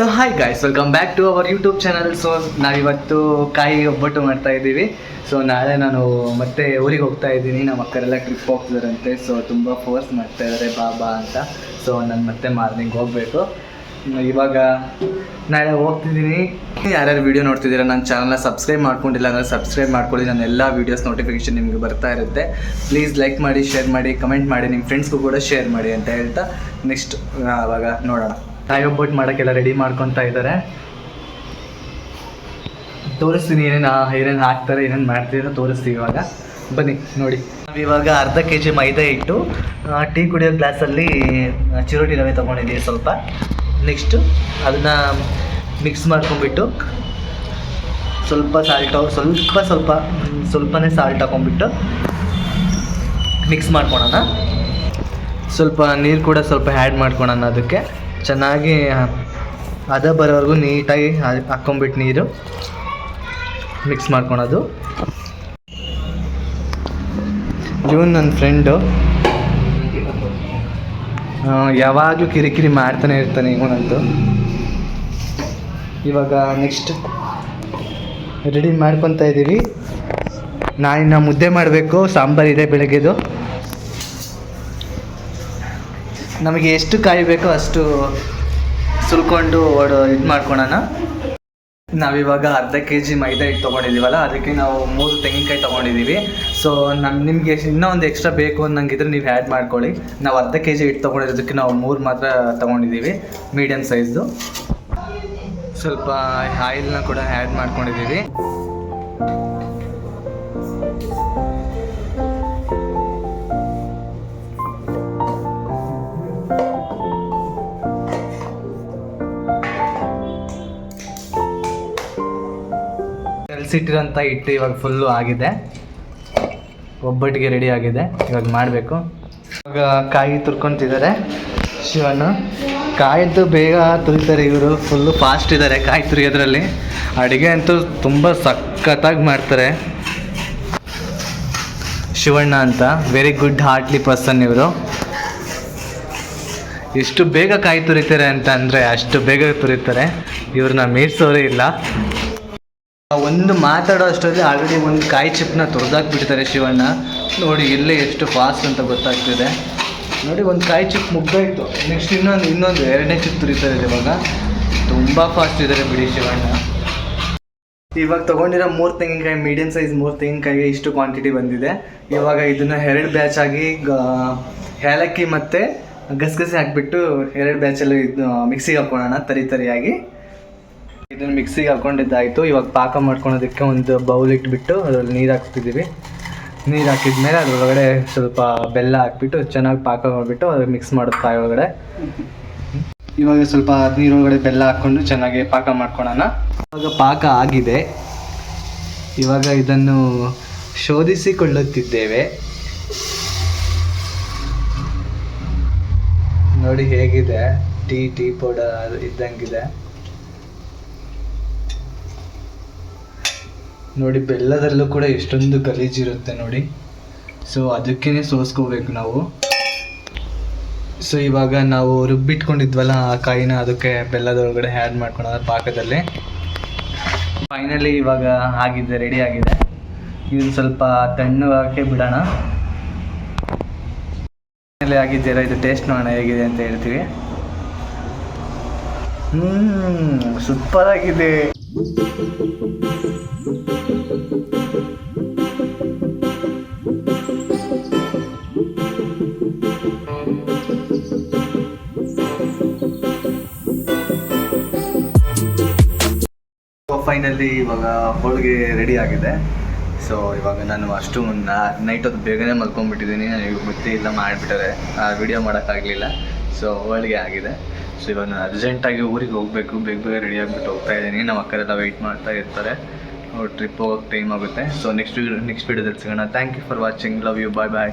So hi guys welcome back to our YouTube channel so ನಾವಿವತ್ತು ಕಾಯಿ ಒಬ್ಬಟ್ಟು ಮಾಡ್ತಾ ಇದ್ದೀವಿ. ಸೊ ನಾಳೆ ನಾನು ಮತ್ತೆ ಊರಿಗೆ ಹೋಗ್ತಾ ಇದ್ದೀನಿ. ನಮ್ಮ ಅಕ್ಕರೆಲ್ಲ ಟ್ರಿಪ್ ಹೋಗ್ತಿದಾರಂತೆ. ಸೊ ತುಂಬ ಫೋರ್ಸ್ ಮಾಡ್ತಾ ಇದ್ದಾರೆ ಬಾಬಾ ಅಂತ. ಸೊ ನಾನು ಮತ್ತೆ ಮಾರ್ನಿಂಗ್ ಹೋಗಬೇಕು. ಇವಾಗ ನಾಳೆ ಹೋಗ್ತಿದ್ದೀನಿ. ಯಾರ್ಯಾರು ವೀಡಿಯೋ ನೋಡ್ತಿದ್ದೀರಾ, ನನ್ನ ಚಾನಲ್ನ ಸಬ್ಸ್ಕ್ರೈಬ್ ಮಾಡ್ಕೊಂಡಿಲ್ಲ ಅಂದರೆ ಸಬ್ಸ್ಕ್ರೈಬ್ ಮಾಡ್ಕೊಳ್ಳಿ. ನನ್ನ ಎಲ್ಲ ವೀಡಿಯೋಸ್ ನೋಟಿಫಿಕೇಶನ್ ನಿಮಗೆ ಬರ್ತಾ ಇರುತ್ತೆ. ಪ್ಲೀಸ್ ಲೈಕ್ ಮಾಡಿ ಶೇರ್ ಮಾಡಿ ಕಮೆಂಟ್ ಮಾಡಿ ನಿಮ್ಮ ಫ್ರೆಂಡ್ಸ್ಗೂ ಕೂಡ ಶೇರ್ ಮಾಡಿ ಅಂತ ಹೇಳ್ತಾ ನೆಕ್ಸ್ಟ್ ಆವಾಗ ನೋಡೋಣ. ಕಾಯಿ ಒಬ್ಬಟ್ಟು ಮಾಡೋಕ್ಕೆಲ್ಲ ರೆಡಿ ಮಾಡ್ಕೊತಾ ಇದ್ದಾರೆ ತೋರಿಸ್ತೀನಿ ಏನೇನು ಏನೇನು ಹಾಕ್ತಾರೆ, ಏನೇನು ಮಾಡ್ತೀವಿ ಅಂತ ತೋರಿಸ್ತೀವಿ ಇವಾಗ. ಬನ್ನಿ, ನೋಡಿ. ಇವಾಗ ಅರ್ಧ ಕೆ ಜಿ ಮೈದಾ ಇಟ್ಟು ಟೀ ಕುಡಿಯೋ ಗ್ಲಾಸಲ್ಲಿ ಚಿರೋಟಿ ರವೆ ತೊಗೊಂಡಿದ್ದೀವಿ ಸ್ವಲ್ಪ. ನೆಕ್ಸ್ಟು ಅದನ್ನು ಮಿಕ್ಸ್ ಮಾಡ್ಕೊಂಬಿಟ್ಟು ಸ್ವಲ್ಪ ಸಾಲ್ಟ್ ಸ್ವಲ್ಪ ಸ್ವಲ್ಪ ಸ್ವಲ್ಪನೇ ಸಾಲ್ಟ್ ಹಾಕೊಂಡ್ಬಿಟ್ಟು ಮಿಕ್ಸ್ ಮಾಡ್ಕೊಳೋಣ. ಸ್ವಲ್ಪ ನೀರು ಕೂಡ ಸ್ವಲ್ಪ ಆ್ಯಡ್ ಮಾಡ್ಕೊಳೋಣ ಅದಕ್ಕೆ. ಚೆನ್ನಾಗಿ ಅದ ಬರೋವರೆಗೂ ನೀಟಾಗಿ ಹಾಕ್ಕೊಂಬಿಟ್ಟು ನೀರು ಮಿಕ್ಸ್ ಮಾಡ್ಕೊಳೋದು. ಜೂನ್ ನನ್ನ ಫ್ರೆಂಡು. ಯಾವಾಗಲೂ ಕಿರಿಕಿರಿ ಮಾಡ್ತಾನೆ ಇರ್ತಾನೆ ಇವನಂತೂ ಇವಾಗ ನೆಕ್ಸ್ಟ್ ರೆಡಿ ಮಾಡ್ಕೊತಾ ಇದ್ದೀವಿ ನಾನಿನ್ನ ಮುದ್ದೆ ಮಾಡಬೇಕು, ಸಾಂಬಾರು ಇದೆ ಬೆಳಗ್ಗೆದು. ನಮಗೆ ಎಷ್ಟು ಕಾಯಿ ಬೇಕೋ ಅಷ್ಟು ಸುಲ್ಕೊಂಡು ಓಡ ಇದು ಮಾಡ್ಕೊಳೋಣ. ನಾವಿವಾಗ ಅರ್ಧ ಕೆ ಜಿ ಮೈದಾ ಹಿಟ್ಟು ತೊಗೊಂಡಿದ್ದೀವಲ್ಲ, ಅದಕ್ಕೆ ನಾವು ಮೂರು ತೆಂಗಿನಕಾಯಿ ತೊಗೊಂಡಿದ್ದೀವಿ. ಸೊ ನಮ್ಮ ನಿಮಗೆ ಇನ್ನೂ ಒಂದು ಎಕ್ಸ್ಟ್ರಾ ಬೇಕು ಅನ್ನಂಗಿದ್ರೆ ನೀವು ಆ್ಯಡ್ ಮಾಡ್ಕೊಳ್ಳಿ. ನಾವು ಅರ್ಧ ಕೆ ಜಿ ಹಿಟ್ಟು ತೊಗೊಂಡಿರೋದಕ್ಕೆ ನಾವು ಮೂರು ಮಾತ್ರ ತೊಗೊಂಡಿದ್ದೀವಿ ಮೀಡಿಯಮ್ ಸೈಜ್ದು ಸ್ವಲ್ಪ ಆಯಿಲ್ನ ಕೂಡ ಆ್ಯಡ್ ಮಾಡ್ಕೊಂಡಿದ್ದೀವಿ. ಕಲಸಿಟ್ಟಿರೋಂಥ ಹಿಟ್ಟು ಇವಾಗ ಫುಲ್ಲು ಆಗಿದೆ. ಒಬ್ಬಟ್ಟಿಗೆ ರೆಡಿ ಆಗಿದೆ. ಇವಾಗ ಮಾಡಬೇಕು. ಇವಾಗ ಕಾಯಿ ತುರ್ಕೊತಿದ್ದಾರೆ. ಶಿವಣ್ಣ. ಕಾಯ್ದು ಬೇಗ ತುರಿತಾರೆ ಇವರು. ಫುಲ್ಲು ಫಾಸ್ಟ್ ಇದ್ದಾರೆ ಕಾಯಿ ತುರಿಯೋದ್ರಲ್ಲಿ. ಅಡುಗೆ ಅಂತೂ ತುಂಬ ಸಖತ್ತಾಗಿ ಮಾಡ್ತಾರೆ. ಶಿವಣ್ಣ ಅಂತ. ವೆರಿ ಗುಡ್ ಹಾರ್ಟ್ಲಿ ಪರ್ಸನ್ ಇವರು. ಎಷ್ಟು ಬೇಗ ಕಾಯಿ ತುರಿತಾರೆ ಅಂತ ಅಂದರೆ ಅಷ್ಟು ಬೇಗ ತುರಿತಾರೆ. ಇವ್ರನ್ನ ಮೀರ್ಸೋರೇ ಇಲ್ಲ. ಒಂದು ಮಾತಾಡೋ ಅಷ್ಟರಲ್ಲಿ ಆಲ್ರೆಡಿ ಒಂದು ಕಾಯಿ ಚಿಪ್ನ ತುರಿದಾಕ್ಬಿಟ್ಟಿದ್ದಾರೆ ಶಿವಣ್ಣ. ನೋಡಿ, ಇಲ್ಲೇ ಎಷ್ಟು ಫಾಸ್ಟ್ ಅಂತ ಗೊತ್ತಾಗ್ತಿದೆ. ನೋಡಿ, ಒಂದು ಕಾಯಿ ಚಿಪ್ ಮುಗ್ದೋಯ್ತು ನೆಕ್ಸ್ಟ್ ಇನ್ನೊಂದು ಇನ್ನೊಂದು, ಎರಡನೇ ಚಿಪ್ ತುರಿತಾರೆ ಇವಾಗ. ತುಂಬ ಫಾಸ್ಟ್ ಇದ್ದಾರೆ ಬಿಡಿ ಶಿವಣ್ಣ. ಇವಾಗ ತೊಗೊಂಡಿರೋ ಮೂರು ತೆಂಗಿನಕಾಯಿ ಮೀಡಿಯಮ್ ಸೈಜ್ ಮೂರು ತೆಂಗಿನಕಾಯಿಗೆ ಇಷ್ಟು ಕ್ವಾಂಟಿಟಿ ಬಂದಿದೆ. ಇವಾಗ ಇದನ್ನು ಎರಡು ಬ್ಯಾಚ್ ಆಗಿ ಏಲಕ್ಕಿ ಮತ್ತು ಗಸಗಸೆ ಹಾಕ್ಬಿಟ್ಟು ಎರಡು ಬ್ಯಾಚಲ್ಲಿ ಇದು ಮಿಕ್ಸಿಗೆ ಹಾಕೋಣ ತರಿ ತರಿಯಾಗಿ. ಇದನ್ನು ಮಿಕ್ಸಿಗೆ ಹಾಕೊಂಡಿದ್ದಾಯಿತು. ಇವಾಗ ಪಾಕ ಮಾಡ್ಕೊಳೋದಕ್ಕೆ ಒಂದು ಬೌಲ್ ಇಟ್ಬಿಟ್ಟು ಅದರಲ್ಲಿ ನೀರು ಹಾಕ್ತಿದ್ದೀವಿ ನೀರು ಹಾಕಿದ್ಮೇಲೆ ಅದ್ರೊಳಗಡೆ ಸ್ವಲ್ಪ ಬೆಲ್ಲ ಹಾಕ್ಬಿಟ್ಟು ಚೆನ್ನಾಗಿ ಪಾಕ ಮಾಡಿಬಿಟ್ಟು ಅದ್ರ ಮಿಕ್ಸ್ ಮಾಡೋದು ಕಾಯಿ ಒಳಗಡೆ ಇವಾಗ ಸ್ವಲ್ಪ ನೀರೊಳಗಡೆ ಬೆಲ್ಲ ಹಾಕ್ಕೊಂಡು ಚೆನ್ನಾಗಿ ಪಾಕ ಮಾಡ್ಕೊಳೋಣ. ಇವಾಗ ಪಾಕ ಆಗಿದೆ. ಇವಾಗ ಇದನ್ನು ಶೋಧಿಸಿಕೊಳ್ಳುತ್ತಿದ್ದೇವೆ. ನೋಡಿ ಹೇಗಿದೆ. ಟೀ ಟೀ ಪೌಡರ್ ಇದ್ದಂಗಿದೆ. ನೋಡಿ, ಬೆಲ್ಲದಲ್ಲೂ ಕೂಡ ಎಷ್ಟೊಂದು ಗಲೀಜಿರುತ್ತೆ ನೋಡಿ. ಸೊ ಅದಕ್ಕೇ ಸೋಸ್ಕೋಬೇಕು ನಾವು. ಸೊ ಇವಾಗ ನಾವು ರುಬ್ಬಿಟ್ಕೊಂಡಿದ್ವಲ್ಲ ಆ ಕಾಯಿನ, ಅದಕ್ಕೆ ಬೆಲ್ಲದೊಳಗಡೆ ಆ್ಯಡ್ ಮಾಡ್ಕೊಳೋದ ಪಾಕದಲ್ಲಿ. ಫೈನಲಿ ಇವಾಗ ಆಗಿದೆ ರೆಡಿ ಆಗಿದೆ. ಇದನ್ನು ಸ್ವಲ್ಪ ತಣ್ಣಗಾಕೆ ಬಿಡೋಣ. ಫೈನಲಿ ಆಗಿದ್ದೀರಾ ಇದು ಟೇಸ್ಟ್ ನೋಡೋಣ ಹೇಗಿದೆ ಅಂತ ಹೇಳ್ತೀವಿ. ಹ್ಞೂ ಸೂಪರ್ ಆಗಿದೆ ಫೈನಲಿ ಇವಾಗ ಹೋಳಿಗೆ ರೆಡಿ ಆಗಿದೆ. ಸೊ ಇವಾಗ ನಾನು ಅಷ್ಟು ನೈಟ್ ಹೊತ್ತು ಬೇಗನೆ ಮಲ್ಕೊಂಡ್ಬಿಟ್ಟಿದ್ದೀನಿ. ನನಗೆ ಗೊತ್ತೇ ಇಲ್ಲ ಮಾಡಿಬಿಟ್ಟರೆ ವಿಡಿಯೋ ಮಾಡೋಕ್ಕಾಗಲಿಲ್ಲ. ಸೊ ಹೋಳಿಗೆ ಆಗಿದೆ. ಸೊ ಇವಾಗ ನಾನು ಅರ್ಜೆಂಟಾಗಿ ಊರಿಗೆ ಹೋಗಬೇಕು. ಬೇಗ ಬೇಗ ರೆಡಿ ಆಗಿಬಿಟ್ಟು ಹೋಗ್ತಾ ಇದ್ದೀನಿ. ನಮ್ಮ ಅಕ್ಕರೆಲ್ಲ ವೆಯ್ಟ್ ಮಾಡ್ತಾ ಇರ್ತಾರೆ. ಅವ್ರು ಟ್ರಿಪ್ ಹೋಗೋಕ್ಕೆ ಟೈಮ್ ಆಗುತ್ತೆ. ಸೊ ನೆಕ್ಸ್ಟ್ ನೆಕ್ಸ್ಟ್ ವೀಡಿಯೋದಲ್ಲಿ ಸಿಗೋಣ. Thank you for watching love you bye bye